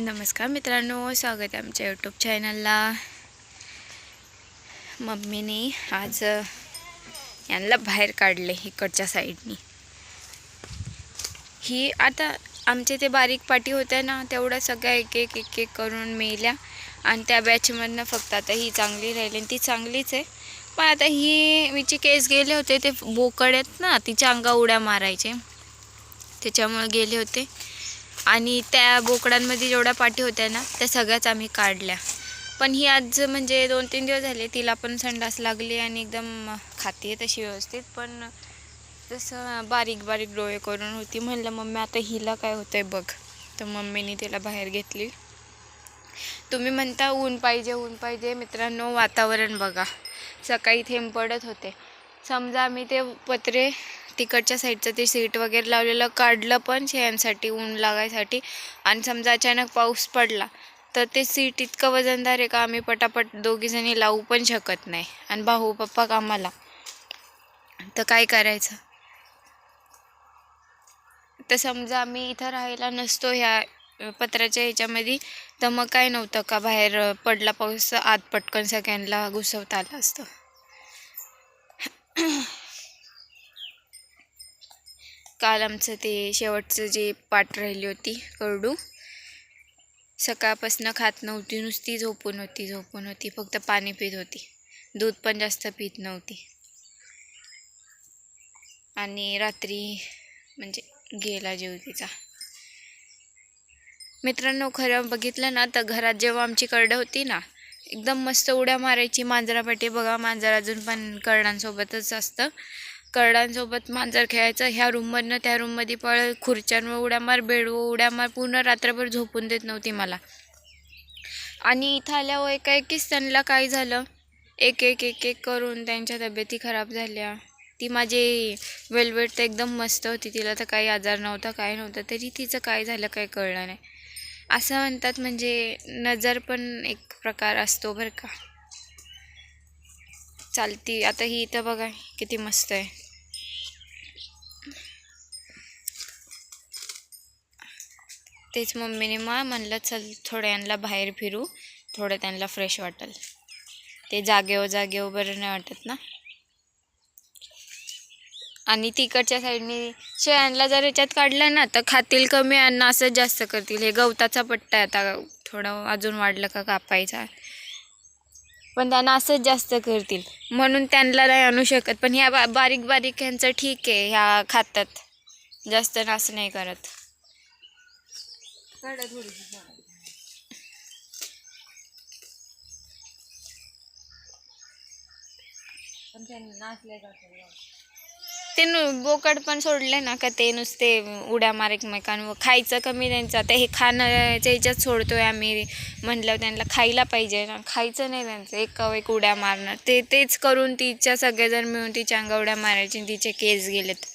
नमस्कार मित्रांनो स्वागत आहे आमच्या यूट्यूब चॅनलला मम्मीने आज यांना बाहेर काढले इकडच्या साईडनी ही आता आमच्या ते बारीक पाटी होत्या ना तेवढ्या सगळ्या एक एक एक एक करून मेल्या. आणि त्या बॅचमधनं फक्त आता ही चांगली राहिली आणि ती चांगलीच आहे. पण आता ही मीचे केस गेले होते ते बोकड आहेत ना तिच्या अंगा उड्या मारायचे. त्याच्यामुळे गेले होते. आणि त्या बोकडांमध्ये जेवढ्या पाठी होत्या ना त्या सगळ्याच आम्ही काढल्या. पण ही आज म्हणजे दोन तीन दिवस झाले तिला पण संडास लागली आणि एकदम खाते तशी व्यवस्थित. पण जसं बारीक बारीक डोळे करून होती म्हणलं मम्मी आता हिला काय होतंय बघ. तर मम्मीने तिला बाहेर घेतली. तुम्ही म्हणता ऊन पाहिजे ऊन पाहिजे. मित्रांनो वातावरण बघा. सकाळी थेंब पडत होते. समजा आम्ही ते पत्रे तिकडच्या साईडचं ते सीट वगैरे लावलेलं काढलं पण शेयांसाठी ऊन लागायसाठी. आणि समजा अचानक पाऊस पडला तर ते सीट इतकं वजनदार आहे का आम्ही पटापट दोघीजणी लावू पण शकत नाही. आणि भाऊ पप्पा कामाला. तर काय करायचं? तर समजा आम्ही इथं राहायला नसतो ह्या पत्राच्या ह्याच्यामध्ये. तर मग काय नव्हतं का बाहेर पडला पाऊस आत पटकन सगळ्यांना घुसवता आलं असतं. काल आमचं ते शेवटचं जे पाठ राहिली होती करडू. सकाळपासून खात नव्हती नुसती झोपून होती झोपून होती फक्त पाणी पित होती. दूध पण जास्त पित नव्हती. आणि रात्री म्हणजे गेला जीव तिचा मित्रांनो खरं बघितलं ना तर घरात जेव्हा आमची करडं होती ना एकदम मस्त उड्या मारायची मांजरापाठी बघा मांजर अजून पण करडांसोबतच असतं. करडांसोबत मांजर खेळायचं ह्या रूममधनं त्या रूममध्ये पळ खुर्च्यांवर उड्या मार बेडवर उड्या मार पूर्ण रात्रभर झोपून देत नव्हती मला. आणि इथं आल्यावर एका एकीच त्यांना काय झालं? एक एक एक एक करून त्यांच्या तब्येती खराब झाल्या. ती माझी वेलवेट तर एकदम मस्त होती तिला तर काही आजार नव्हता काय नव्हतं तरी तिचं काय झालं काय कळलं नाही. असं म्हणतात म्हणजे नजर पण एक प्रकार असतो बरं का. चालती. आता ही इथं बघा किती मस्त आहे. तेच मम्मीने मग म्हणलं चल थोडं यांना बाहेर फिरू. थोडं त्यांना फ्रेश वाटेल. ते जागेवर जागेवर बरं नाही वाटत ना. आणि तिकडच्या साईडने शेळ्यांना जर याच्यात काढलं ना तर खातील कमी अन्न असंच जास्त करतील. हे गवताचा पट्टा आहे आता. थोडं अजून वाढलं का कापायचा. पण त्यांना असंच जास्त करतील. म्हणून त्यांना नाही आणू शकत. पण ह्या बा बारीक बारीक ह्यांचं ठीक आहे. ह्या खातात. जास्त नास नाही करत. ते नु बोकड पण सोडले ना का ते नुसते उड्या मार एकमेकांवर खायचं कमी त्यांचं. आता हे खाण्याच्या ह्याच्यात सोडतोय आम्ही. म्हणलं त्यांना खायला पाहिजे ना. खायचं नाही त्यांचं. एक एक उड्या मारणार. ते तेच करून तिच्या सगळेजण मिळून तिच्या अंगा उड्या मारायचे आणि तिचे केस गेलेत.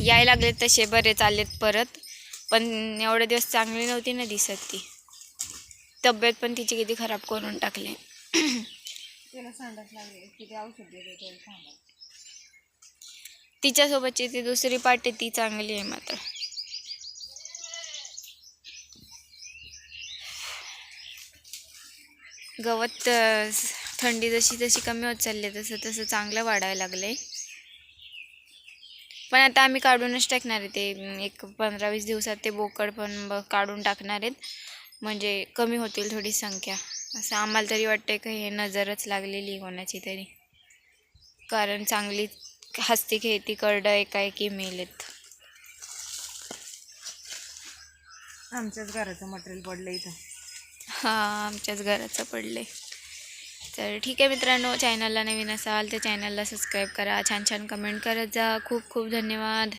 याय लागलेत तसे बरे चाललेत परत. पण एवढे दिवस चांगली नव्हती ना दिसत ती. तब्येत पण तिची किती खराब करून टाकली. तिच्यासोबतची ती दुसरी पार्टी ती चांगली आहे मात्र. गवत थंडी जशी जशी कमी होत चालली आहे, तसं तसं चांगलं वाढायला लागलं आहे पण आता आम्ही काढूनच टाकणार आहे ते एक पंधरा वीस दिवसात ते बोकड पण ब- काढून टाकणार आहेत. म्हणजे कमी होतील थोडी संख्या. असं आम्हाला तरी वाटतंय का हे नजरच लागलेली कोणाची तरी. कारण चांगली हस्ती खेळती करडं एकाएकी मेलेत आमच्याच घराचं मटेरियल पडलं इथं. हा आमच्याच घराचं पडले तर ठीक आहे मित्रांनो चॅनलला नवीन असाल तर चॅनलला सबस्क्राईब करा. छान छान कमेंट करत जा. खूप खूप धन्यवाद.